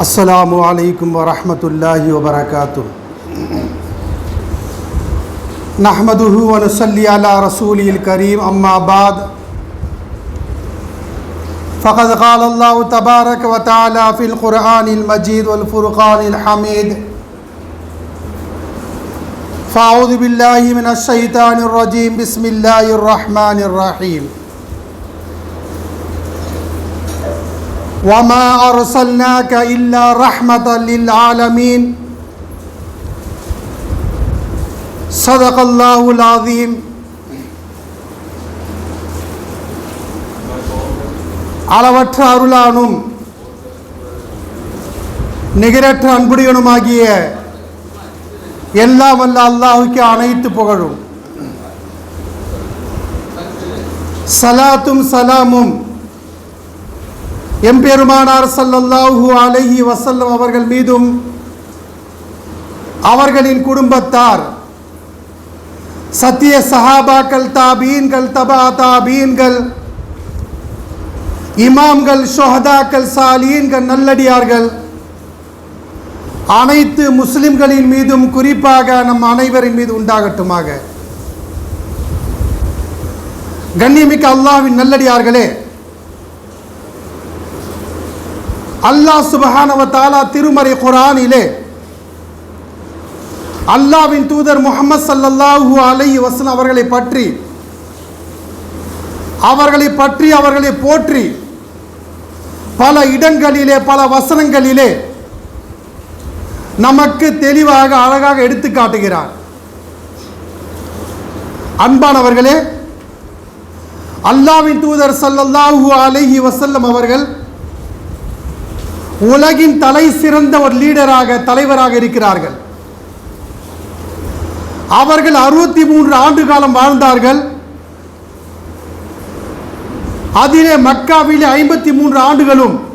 السلام عليكم ورحمة الله وبركاته. نحمده ونصلي على رسوله الكريم أما بعد. فقد قال الله تبارك وتعالى في القرآن المجيد والفرقان الحميد. فأعوذ بالله من الشيطان الرجيم بسم الله الرحمن الرحيم. وما أرسلناك إلا رحمة للعالمين صدق الله العظيم அளவற்ற அருளானும் நிகரற்ற அன்புடையனுமாகிய எல்லாம் வல்ல அல்லாஹுக்கு அனைத்து புகழும் சலாத்தும் சலாமும் எம்பெருமானார் சல்லல்லாஹு அலஹி வசல்லம் அவர்கள் மீதும் அவர்களின் குடும்பத்தார் சத்திய சஹாபாக்கள் தாபீன்கள் தபா தாபீன்கள் இமாம்கள் ஷொஹதாக்கள் சாலீன்கள் நல்லடியார்கள் அனைத்து முஸ்லிம்களின் மீதும் குறிப்பாக நம் அனைவரின் மீது உண்டாகட்டுமாக. கண்ணியமிக்க அல்லாஹ்வின் நல்லடியார்களே அல்லாஹ் சுபஹானவ தாலா திருமறை குரானிலே அல்லாவின் தூதர் முகமது சல்லல்லாஹு அலை வசன் அவர்களை பற்றி அவர்களை பற்றி அவர்களை போற்றி பல இடங்களிலே பல வசனங்களிலே நமக்கு தெளிவாக அழகாக எடுத்து காட்டுகிறார். அன்பானவர்களே அல்லாவின் தூதர் சல்லல்லாஹு அலைஹி வசல்லம் அவர்கள் உலகின் தலை சிறந்த ஒரு லீடராக தலைவராக இருக்கிறார்கள். அவர்கள் அறுபத்தி மூன்று ஆண்டு காலம் வாழ்ந்தார்கள். அதிலே மக்காவிலே ஐம்பத்தி மூன்று ஆண்டுகளும்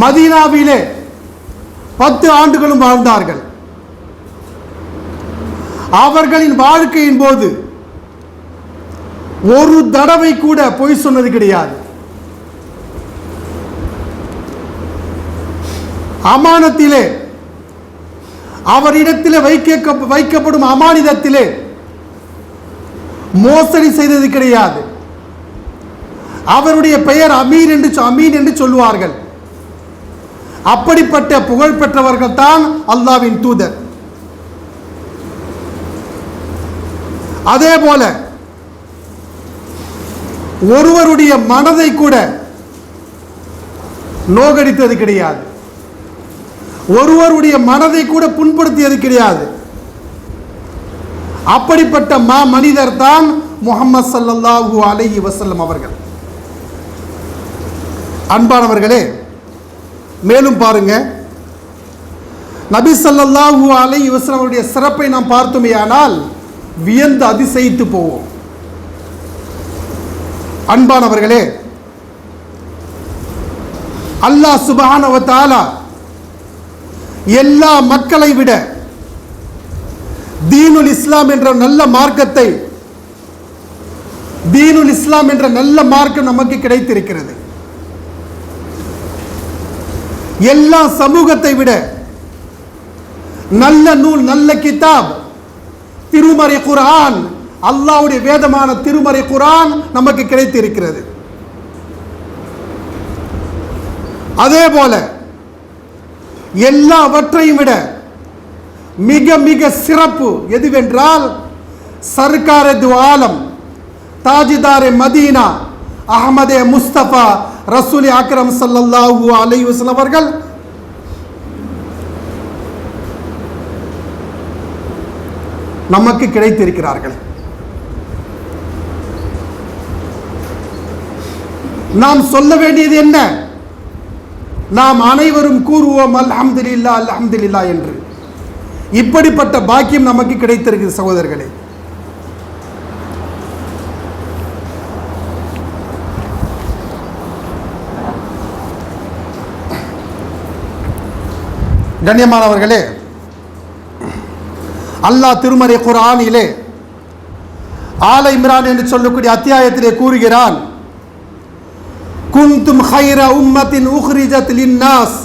மதீனாவிலே பத்து ஆண்டுகளும் வாழ்ந்தார்கள். அவர்களின் வாழ்க்கையின் போது ஒரு தடவை கூட பொய் சொன்னது கிடையாது. அமானத்திலே. அவரிடத்திலே வைக்க வைக்கப்படும் அமானிதத்திலே மோசடி செய்தது கிடையாது. அவருடைய பெயர் அமீர் என்று அமீன் என்று சொல்லுவார்கள். அப்படிப்பட்ட புகழ் பெற்றவர்கள் தான் அல்லாவின் தூதர். அதே போல ஒருவருடைய மனதை கூட நோகடித்தது கிடையாது. ஒருவருடைய மனதை கூட புண்படுத்தியது கிடையாது. அப்படிப்பட்ட மா மனிதர் தான் முகமது சல்லல்லாஹு அலஹி வசல்லம் அவர்கள். அன்பானவர்களே மேலும் பாருங்க. நபி ஸல்லல்லாஹு அலை வசலம் அவருடைய சிறப்பை நாம் பார்த்தோமேயானால் வியந்து அதிசயித்து போவோம். அன்பானவர்களே அல்லாஹ் சுபஹானவத்தாலா எல்லா மக்களை விட தீனுல் இஸ்லாம் என்ற நல்ல மார்க்கத்தை தீனுல் இஸ்லாம் என்ற நல்ல மார்க்கம் நமக்கு கிடைத்திருக்கிறது. எல்லா சமூகத்தை விட நல்ல நூல் நல்ல கிதாப் திருமறை குரான் அல்லாஹ்வுடைய வேதமான திருமறை குரான் நமக்கு கிடைத்திருக்கிறது. அதே போல எல்லாவற்றையும் விட மிக மிக சிறப்பு எதுவென்றால் சர்க்காரது ஆலம் தாஜிதாரே மதீனா அகமதே முஸ்தபா ரசூலி அக்ரம் ஸல்லல்லாஹு அலைஹி வஸல்லம் அவர்கள் நமக்கு கிடைத்திருக்கிறார்கள். நாம் சொல்ல வேண்டியது என்ன? நாம் அனைவரும் கூறுவோம் அல்ஹம்துலில்லா அல்ஹம்துலில்லா என்று. இப்படிப்பட்ட பாக்கியம் நமக்கு கிடைத்திருக்கிறது சகோதரர்களே. கண்ணியமானவர்களே அல்லாஹ் திருமறை குரானிலே ஆலை இம்ரான் என்று சொல்லக்கூடிய அத்தியாயத்திலே கூறுகிறான் குந்தும் ஹைர உம்மத்தின் உஹ்ரிஜத் லின்னாஸ்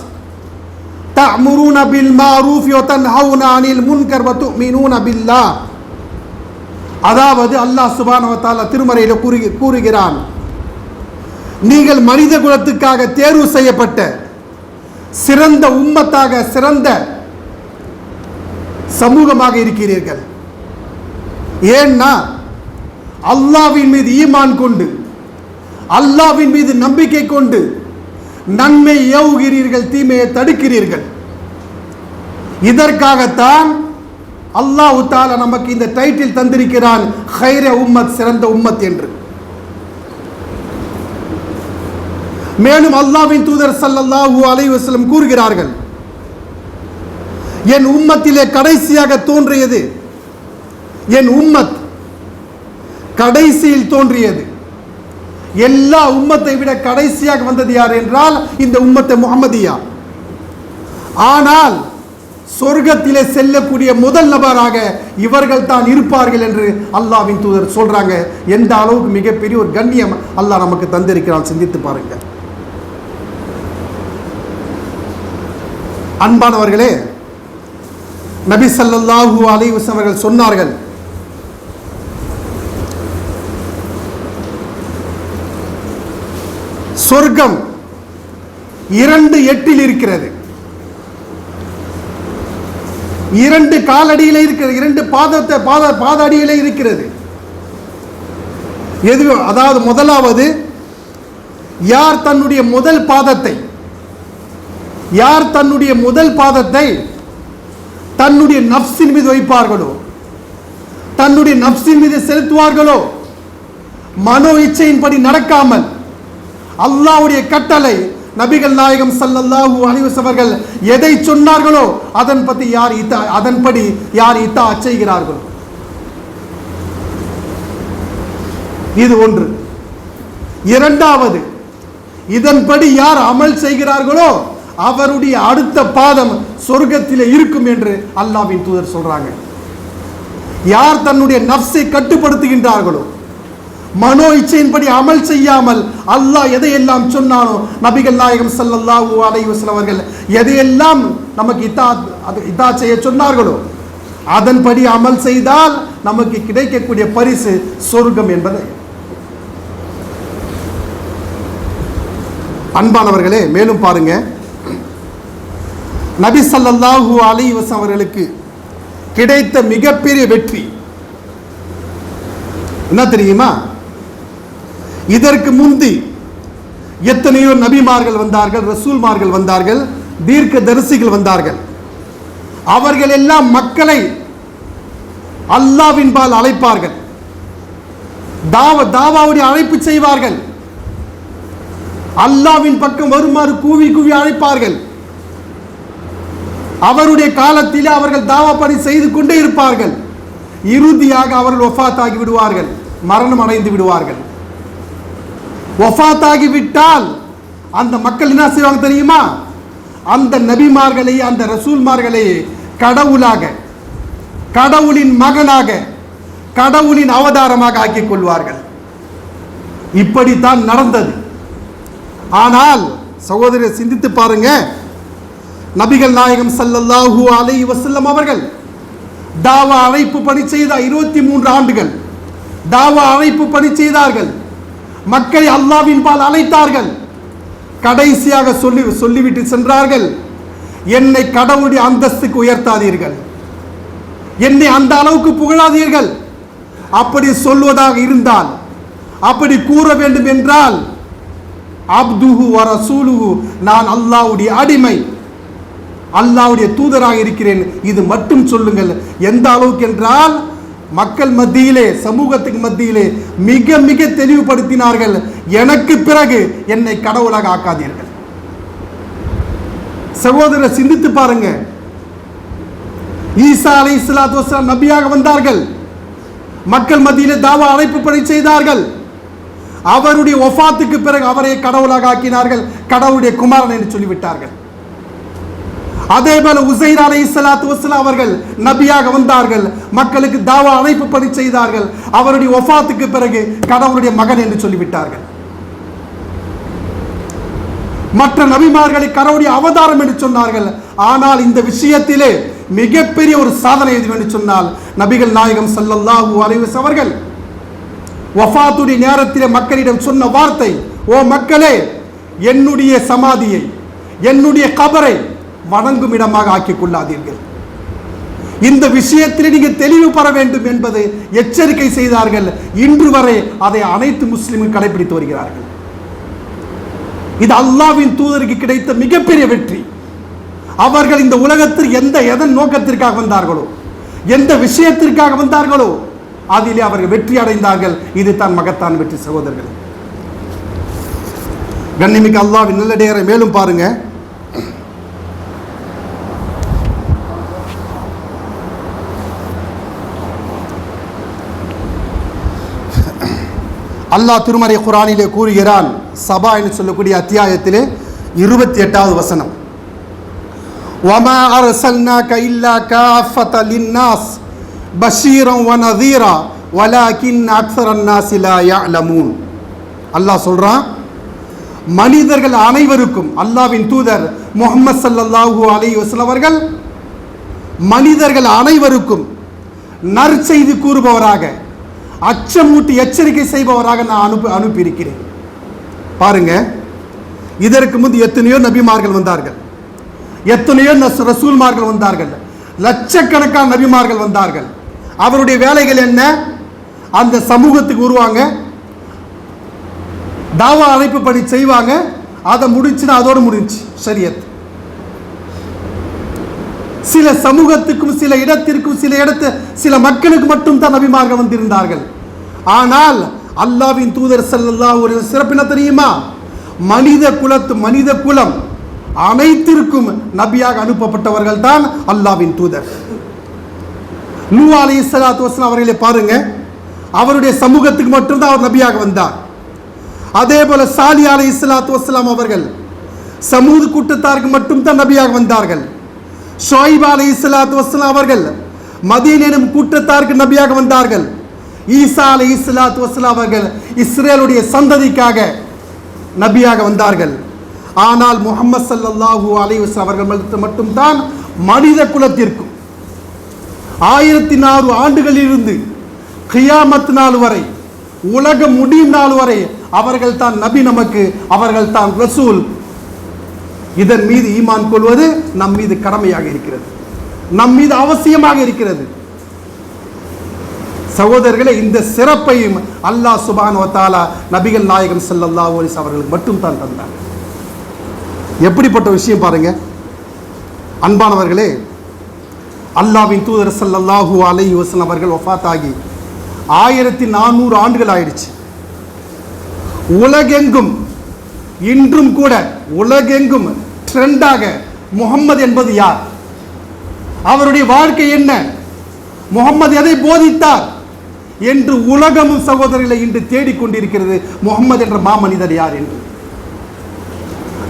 தஅமுருன பில் மாரூஃப் வ தன்ஹவுன அனில் முன்கர் வ துமினூன பில்லாஹ் அதாவது அல்லாஹ் சுபான வ திருமறையில் கூறு கூறுகிறான். நீங்கள் மனித குலத்துக்காக தேர்வு செய்யப்பட்ட சிறந்த உம்மத்தாக சிறந்த சமூகமாக இருக்கிறீர்கள். ஏன்னா அல்லாவின் மீது ஈமான் கொண்டு அல்லாவின் மீது நம்பிக்கை கொண்டு நன்மை ஏவுகிறீர்கள் தீமையை தடுக்கிறீர்கள். இதற்காகத்தான் அல்லாஹ் தால நமக்கு இந்த டைட்டில் தந்திருக்கிறான் ஹைர உம்மத் சிறந்த உம்மத் என்று. மேலும் அல்லாவின் தூதர் ஸல்லல்லாஹு அலைவசலம் கூறுகிறார்கள் என் உம்மத்திலே கடைசியாக தோன்றியது என் உம்மத் கடைசியில் தோன்றியது எல்லா உம்மத்தை விட கடைசியாக வந்தது யார் என்றால் இந்த உம்மத்தை முகமதியா ஆனால் சொர்க்கத்திலே செல்லக்கூடிய முதல் நபராக இவர்கள் தான் இருப்பார்கள் என்று அல்லாவின் தூதர் சொல்றாங்க. எந்த அளவுக்கு மிகப்பெரிய ஒரு கண்ணியம் அல்லாஹ் நமக்கு தந்திருக்கிறான் சிந்தித்து பாருங்க அன்பானவர்களே நபி சல்லாஹூ அலைஹி அவர்கள் சொன்னார்கள் சொர்க்கம் இரண்டு எட்டில் இருக்கிறது. இரண்டு காலடியில இருக்கிறது இரண்டு பாதத்தை பாத பாத இருக்கிறது. எது அதாவது முதலாவது யார் தன்னுடைய முதல் பாதத்தை யார் தன்னுடைய முதல் பாதத்தை தன்னுடைய நப்சின் மீது வைப்பார்களோ தன்னுடைய நப்சின் மீது செலுத்துவார்களோ மனோ இச்சையின்படி நடக்காமல் அல்லாஹ்வுடைய கட்டளை நபிகள் நாயகம் சல்லல்லாஹூ அலிவஸ் அவர்கள் எதை சொன்னார்களோ அதன் பத்தி யார் இத்தா அதன்படி யார் இத்தா செய்கிறார்களோ. இது ஒன்று. இரண்டாவது இதன்படி யார் அமல் செய்கிறார்களோ அவருடைய அடுத்த பாதம் சொர்க்கத்தில் இருக்கும் என்று அல்லாவின் தூதர் சொல்றாங்க. யார் தன்னுடைய நப்சை கட்டுப்படுத்துகின்றார்களோ மனோ இச்சையின்படி அமல் செய்யாமல் அல்லாஹ் எதையெல்லாம் சொன்னானோ நபிகள் நாயகம் சல்லல்லாஹு அலைஹி வஸல்லம் அவர்கள் எதையெல்லாம் நமக்கு இதா அது இதா செய்ய சொன்னார்களோ அதன்படி அமல் செய்தால் நமக்கு கிடைக்கக்கூடிய பரிசு சொர்க்கம் என்பதை. அன்பானவர்களே மேலும் பாருங்க. நபி சல்லல்லாஹு அலி வசம் அவர்களுக்கு கிடைத்த மிகப்பெரிய வெற்றி. என்ன தெரியுமா? இதற்கு முந்தி எத்தனையோ நபிமார்கள் வந்தார்கள் ரசூல்மார்கள் வந்தார்கள் தீர்க்க தரிசிகள் வந்தார்கள். அவர்கள் எல்லாம் மக்களை அல்லாவின்பால் அழைப்பார்கள். தாவ தாவாவுடைய அழைப்பு செய்வார்கள். அல்லாவின் பக்கம் வருமாறு கூவி கூவி அழைப்பார்கள். அவருடைய காலத்திலே அவர்கள் தாவா பணி செய்து கொண்டே இருப்பார்கள். இறுதியாக அவர்கள் ஒஃபாத்தாகி விடுவார்கள். மரணம் அடைந்து விடுவார்கள். ஒஃபாத்தாகிவிட்டால் அந்த மக்கள் என்ன செய்வாங்க தெரியுமா? அந்த நபிமார்களை அந்த ரசூல்மார்களை கடவுளாக கடவுளின் மகனாக கடவுளின் அவதாரமாக ஆக்கிக் கொள்வார்கள். இப்படித்தான் நடந்தது. ஆனால் சகோதரர் சிந்தித்து பாருங்க. நபிகள் நாயகம் சல்லல்லாஹு அலை வசல்லம் அவர்கள் தாவா அழைப்பு பணி செய்த இருபத்தி மூன்று ஆண்டுகள் தாவா அழைப்பு பணி செய்தார்கள். மக்களை அல்லாவின் பால் அழைத்தார்கள். கடைசியாக சொல்லி சொல்லிவிட்டு சென்றார்கள். என்னை கடவுளுடைய அந்தஸ்துக்கு உயர்த்தாதீர்கள். என்னை அந்த அளவுக்கு புகழாதீர்கள். அப்படி சொல்வதாக இருந்தால் அப்படி கூற வேண்டும் என்றால் அப்துஹு வர ரசூலுஹு நான் அல்லாஹ்வுடைய அடிமை. அல்லாஹ்வுடைய தூதராக இருக்கிறேன். இது மட்டும் சொல்லுங்கள். எந்த அளவுக்கு என்றால் மக்கள் மத்தியிலே சமூகத்துக்கு மத்தியிலே மிக மிக தெளிவுபடுத்தினார்கள். எனக்கு பிறகு என்னை கடவுளாக ஆக்காதீர்கள். சகோதரர் சிந்தித்து பாருங்க. ஈசா அலை இஸ்லாத்து வஸ்லாம் நபியாக வந்தார்கள். மக்கள் மத்தியிலே தாவா அழைப்பு பணி செய்தார்கள். அவருடைய ஒஃபாத்துக்கு பிறகு அவரை கடவுளாக ஆக்கினார்கள். கடவுளுடைய குமாரன் என்று சொல்லிவிட்டார்கள். அதே போல உசைர் அலை சலாத்து வஸ்லாம் அவர்கள் நபியாக வந்தார்கள். மக்களுக்கு தாவா அழைப்பு பணி செய்தார்கள். அவருடைய ஒஃபாத்துக்கு பிறகு கடவுளுடைய மகன் என்று சொல்லிவிட்டார்கள். மற்ற நபிமார்களை கடவுளுடைய அவதாரம் என்று சொன்னார்கள். ஆனால் இந்த விஷயத்திலே மிகப்பெரிய ஒரு சாதனை எது என்று சொன்னால் நபிகள் நாயகம் சல்லல்லாஹு அலைவஸ் அவர்கள் வஃபாத்துடைய நேரத்திலே மக்களிடம் சொன்ன வார்த்தை ஓ மக்களே என்னுடைய சமாதியை என்னுடைய கபரை வணங்கும் இடமாக ஆக்கிக் கொள்ளாதீர்கள் இந்த விஷயத்தில் நீங்கள் தெளிவு பெற வேண்டும் என்பது எச்சரிக்கை செய்தார்கள். இன்று வரை அதை அனைத்து முஸ்லிம்கள் கடைபிடித்து வருகிறார்கள். இது அல்லாவின் தூதருக்கு கிடைத்த மிகப்பெரிய வெற்றி. அவர்கள் இந்த உலகத்தில் எந்த எதன் நோக்கத்திற்காக வந்தார்களோ எந்த விஷயத்திற்காக வந்தார்களோ அதிலே அவர்கள் வெற்றி அடைந்தார்கள். இது தான் மகத்தான் வெற்றி சகோதரர்கள். கண்ணிமிக்கு அல்லாவின் நல்லடையரை மேலும் பாருங்க. அல்லாஹ் திருமறை குரானிலே கூறுகிறான் சபா என்று சொல்லக்கூடிய அத்தியாயத்திலே இருபத்தி எட்டாவது வசனம் وما أرسلناك إلا كافة للناس بشيرا ونذيرا ولكن أكثر الناس لا يعلمون அல்லாஹ் சொல்றான் மனிதர்கள் அனைவருக்கும் அல்லாவின் தூதர் முகமது ஸல்லல்லாஹு அலைஹி வஸல்லம் அவர்கள் மனிதர்கள் அனைவருக்கும் நற்செய்தி கூறுபவராக அச்சமூட்டி எச்சரிக்கை செய்பவராக நான் அனுப்பி அனுப்பியிருக்கிறேன். பாருங்க. இதற்கு முன்பு எத்தனையோ நபிமார்கள் வந்தார்கள். எத்தனையோ ரசூல்மார்கள் வந்தார்கள். லட்சக்கணக்கான நபிமார்கள் வந்தார்கள். அவருடைய வேலைகள் என்ன? அந்த சமூகத்துக்கு உருவாங்க தாவா அழைப்பு பணி செய்வாங்க. அதை முடிச்சுன்னா அதோடு முடிஞ்சு சரியத் சில சமூகத்துக்கும் சில இடத்திற்கும் சில இடத்து சில மக்களுக்கு மட்டும் தான் நபிமார்கள் வந்திருந்தார்கள். ஆனால் அல்லாவின் தூதர் செல்லல்லா ஒரு சிறப்பின தெரியுமா? மனித குலத்து மனித குலம் அனைத்திற்கும் நபியாக அனுப்பப்பட்டவர்கள் தான் அல்லாவின் தூதர். நூ அலி ஸலாத்து வஸலாம் அவர்களை பாருங்க அவருடைய சமூகத்துக்கு மட்டும்தான் அவர் நபியாக வந்தார். அதே போல சாலி அலி இஸ்லாத்து வஸ்லாம் அவர்கள் சமூக கூட்டத்தாருக்கு மட்டும்தான் நபியாக வந்தார்கள். ஷோய்ப் அலி இஸ்லாத் வஸ்லாம் அவர்கள் மதியனும் கூட்டத்தாருக்கு நபியாக வந்தார்கள். ஈசா அலி இஸ்லாத் வஸ்லாம் அவர்கள் இஸ்ரேலுடைய சந்ததிக்காக நபியாக வந்தார்கள். ஆனால் முகமது சல்லாஹூ அலி வஸல்லம் அவர்கள் மட்டும் மட்டும்தான் மனித குலத்திற்கும் ஆயிரத்தி நானூறு ஆண்டுகளிலிருந்து கியாமத் நாள் வரை உலகம் முடியும் நாள் வரை அவர்கள் தான் நபி நமக்கு அவர்கள் தான் ரசூல். இதன் மீது ஈமான் கொள்வது நம் மீது கடமையாக இருக்கிறது. நம் மீது அவசியமாக இருக்கிறது. சகோதரர்களே இந்த சிறப்பையும் அல்லாஹ் சுபான் வத்தாலா நபிகள் நாயகம் செல்லல்லா ஓலிஸ் அவர்களுக்கு மட்டும் தான் தந்தார். எப்படிப்பட்ட விஷயம் பாருங்க. அன்பானவர்களே அல்லாவின் தூதர் ஸல்லல்லாஹு அலை வஸல்லம் அவர்கள் வஃபாத் ஆகி ஆயிரத்தி நானூறு ஆண்டுகள் ஆயிடுச்சு. உலகெங்கும் இன்றும் கூட உலகெங்கும் ட்ரெண்டாக முகம்மது என்பது யார்? அவருடைய வாழ்க்கை என்ன? முகம்மது எதை போதித்தார்? என்று உலகமும் சகோதரிகளை இன்று தேடிக்கொண்டிருக்கிறது முகமது என்ற மாமனிதர் யார் என்று.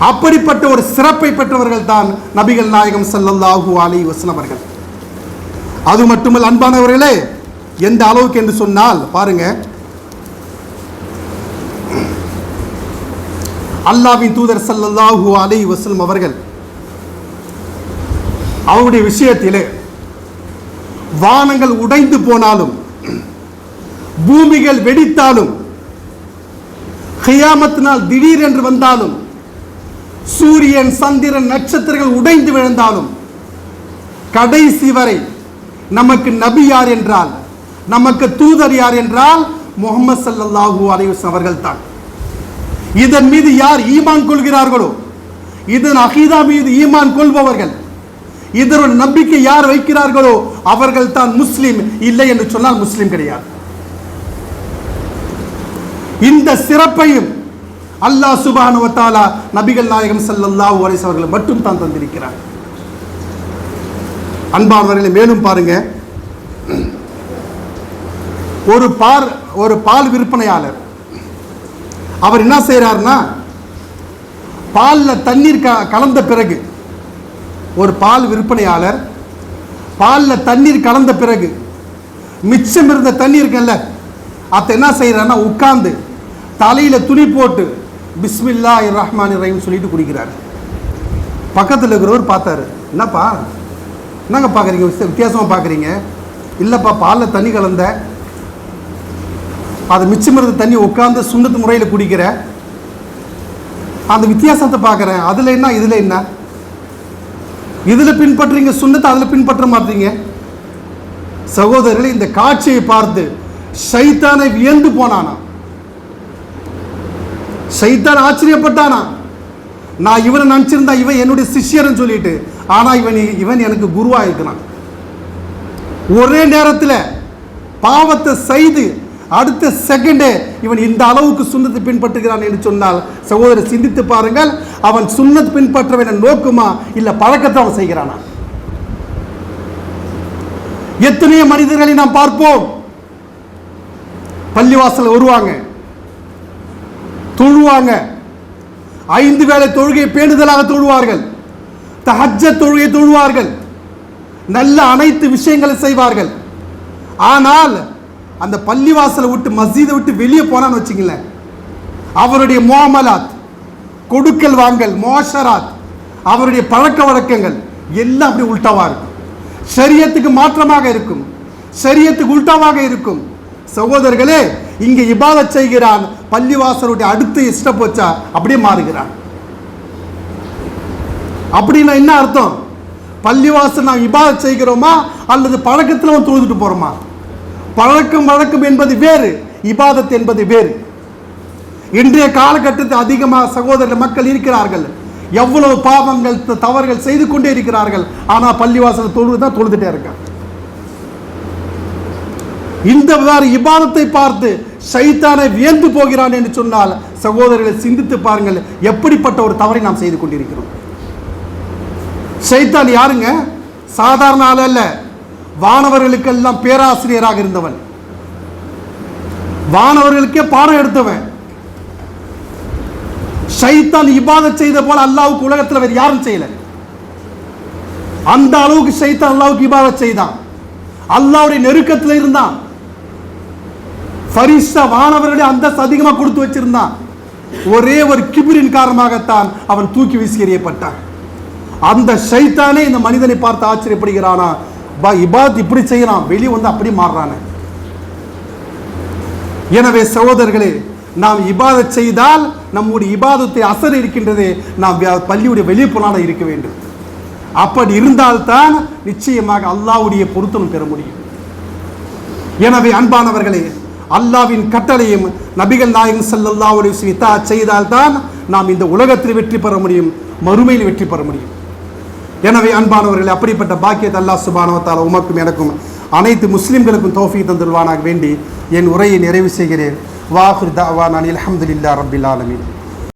அப்படிப்பட்ட ஒரு சிறப்பை பெற்றவர்கள் தான் நபிகள் நாயகம் செல்லல்லாஹு அலி வஸல்லம் அவர்கள். அது மட்டுமல்ல அன்பானவர்களே எந்த அளவுக்கு என்று சொன்னால் பாருங்க. அல்லாவின் தூதர் செல்லல்லாஹு அலி வஸல்லம் அவர்கள் அவருடைய விஷயத்திலே வானங்கள் உடைந்து போனாலும் பூமிகள் வெடித்தாலும் ஹியாமத்தினால் திடீர் என்று வந்தாலும் சூரியன் சந்திரன் நட்சத்திரங்கள் உடைந்து விழுந்தாலும் கடைசி வரை நமக்கு நபி யார் என்றால் நமக்கு தூதர் யார் என்றால் முகமது ஸல்லல்லாஹு அலைஹி அவர்கள் தான் இதன் மீது யார் ஈமான் கொள்கிறார்களோ இதன் அகிதா மீது ஈமான் கொள்பவர்கள் இதனுடைய நம்பிக்கை யார் வைக்கிறார்களோ அவர்கள் தான் முஸ்லீம். இல்லை என்று சொன்னால் முஸ்லீம் கிடையாது. இந்த சிறப்பையும் அல்லாஹ் சுபானு வத்தாலா நபிகள் நாயகம் ஸல்லல்லாஹு அலைஹி அவர்களை அவர்கள் மட்டும் தான் தந்திருக்கிறார். அன்பானவர்களை மேலும் பாருங்க. ஒரு பார் ஒரு பால் விற்பனையாளர் அவர் என்ன செய்கிறாருன்னா பாலில் தண்ணீர் க கலந்த பிறகு ஒரு பால் விற்பனையாளர் பாலில் தண்ணீர் கலந்த பிறகு மிச்சம் இருந்த தண்ணி இருக்குல்ல அதை என்ன செய்கிறாருன்னா உட்கார்ந்து தலையில் துணி போட்டு பிஸ்மில்லா ரஹ்மான் ரஹீம் சொல்லிட்டு குடிக்கிறார். பக்கத்தில் இருக்கிறவர் பார்த்தாரு. என்னப்பா? என்னங்க பார்க்குறீங்க? வித்தியாசமாக பார்க்குறீங்க? இல்லைப்பா பாலில் தண்ணி கலந்த அது மிச்சம் இருந்த தண்ணி உட்காந்து சுண்ணத்து முறையில் குடிக்கிற அந்த வித்தியாசத்தை பார்க்குறேன். அதில் என்ன இதில் என்ன? இதில் பின்பற்றுறீங்க சுண்ணத்தை அதில் பின்பற்ற மாட்டீங்க. சகோதரர்கள் இந்த காட்சியை பார்த்து சைத்தானை வியந்து போனானா சைத்தான் ஆச்சரியப்பட்டானா? நான் இவனை நினச்சிருந்தா இவன் என்னுடைய சிஷ்யர்னு சொல்லிட்டு ஆனால் இவன் இவன் எனக்கு குருவாக இருக்கிறான் ஒரே நேரத்தில் பாவத்தை செய்து அடுத்த செகண்டே இவன் இந்த அளவுக்கு சுண்ணத்தை பின்பற்றுகிறான் என்று சொன்னால் சகோதரர் சிந்தித்து பாருங்கள் அவன் சுண்ணத் பின்பற்றவன் நோக்குமா இல்லை பழக்கத்தை அவன் செய்கிறானா? எத்தனையோ மனிதர்களை நாம் பார்ப்போம். பள்ளிவாசல் வருவாங்க. தொழுவாங்க. ஐந்து வேளை தொழுகை பேணுதலாக தொழுவார்கள். தஹஜ தொழுகை தொழுவார்கள். நல்ல அனைத்து விஷயங்களை செய்வார்கள். ஆனால் அந்த பள்ளிவாசலை விட்டு மஸ்ஜிதை விட்டு வெளியே போனான்னு வச்சுங்களேன் அவருடைய மோமலாத் கொடுக்கல் வாங்கல் மோஷராத் அவருடைய பழக்க வழக்கங்கள் எல்லாம் அப்படி உள்டாவாக இருக்கும். சரியத்துக்கு மாற்றமாக இருக்கும். சரியத்துக்கு உள்டாவாக இருக்கும். சகோதரர்களே இங்கே இபாத செய்கிறான் பள்ளிவாசலுடைய அடுத்த இஷ்டம் போச்சா அப்படியே மாறுகிறான். அப்படின்னா என்ன அர்த்தம்? பள்ளிவாசல் நாம் இபாத செய்கிறோமா? அல்லது பழக்கத்தில் அவன் தொழுதுட்டு போறோமா? பழக்கம் வழக்கம் என்பது வேறு இபாதத் என்பது வேறு. இன்றைய காலகட்டத்தில் அதிகமாக சகோதர மக்கள் இருக்கிறார்கள். எவ்வளவு பாவங்கள் தவறுகள் செய்து கொண்டே இருக்கிறார்கள். ஆனால் பள்ளிவாசல் தொழுது தான் தொழுதுட்டே இருக்காங்க. இந்த வேறு இபாதத்தை பார்த்து சைத்தானை வியந்து போகிறான் என்று சொன்னால் சகோதரர்களை சிந்தித்து பாருங்கள். எப்படிப்பட்ட ஒரு தவறை நாம் செய்து கொண்டிருக்கிறோம். சைத்தான் யாருங்க? சாதாரண ஆள் அல்ல. வானவர்களுக்கெல்லாம் பேராசிரியராக இருந்தவன். வானவர்களுக்கே பாடம் எடுத்தவன். ஷைத்தான் இபாதத் செய்த போல அல்லாவுக்கு உலகத்தில் வேறு யாரும் செய்யல. அந்த அளவுக்கு ஷைத்தான் அல்லாவுக்கு இபாதத் செய்தான். அல்லாவுடைய நெருக்கத்தில் இருந்தான். பரிச வானவர்களுடைய அந்தஸ்து அதிகமாக கொடுத்து வச்சிருந்தான். ஒரே ஒரு கிபிரின் காரணமாகத்தான் அவன் தூக்கி வீசி எறியப்பட்டான். அந்த ஷைத்தானே இந்த மனிதனை பார்த்து ஆச்சரியப்படுகிறானா? பா இபாத் இப்படி செய்யறான். வெளியே வந்து அப்படி மாறுறானே. எனவே சகோதரர்களே நாம் இபாத செய்தால் நம்முடைய இபாதத்தை அசர் இருக்கின்றது நாம் பள்ளியுடைய வெளிப்புலான இருக்க வேண்டும். அப்படி இருந்தால்தான் நிச்சயமாக அல்லாவுடைய பொருத்தம் பெற முடியும். எனவே அன்பானவர்களே அல்லாவின் கட்டளையும் நபிகள் நாயகம் செல்லல்லா ஒரு வஸல்லம் செய்தால்தான் நாம் இந்த உலகத்தில் வெற்றி பெற முடியும் மறுமையில் வெற்றி பெற முடியும். எனவே அன்பானவர்கள் அப்படிப்பட்ட பாக்கியத்தை அல்லா சுபானவத்தால் உமக்கும் எனக்கும் அனைத்து முஸ்லிம்களுக்கும் தோஃபி தந்துள்வானாக வேண்டி என் உரையை நிறைவு செய்கிறேன். வாஹிர் தஅவானா அஹமதுல்லா ரபில் ஆலமின்.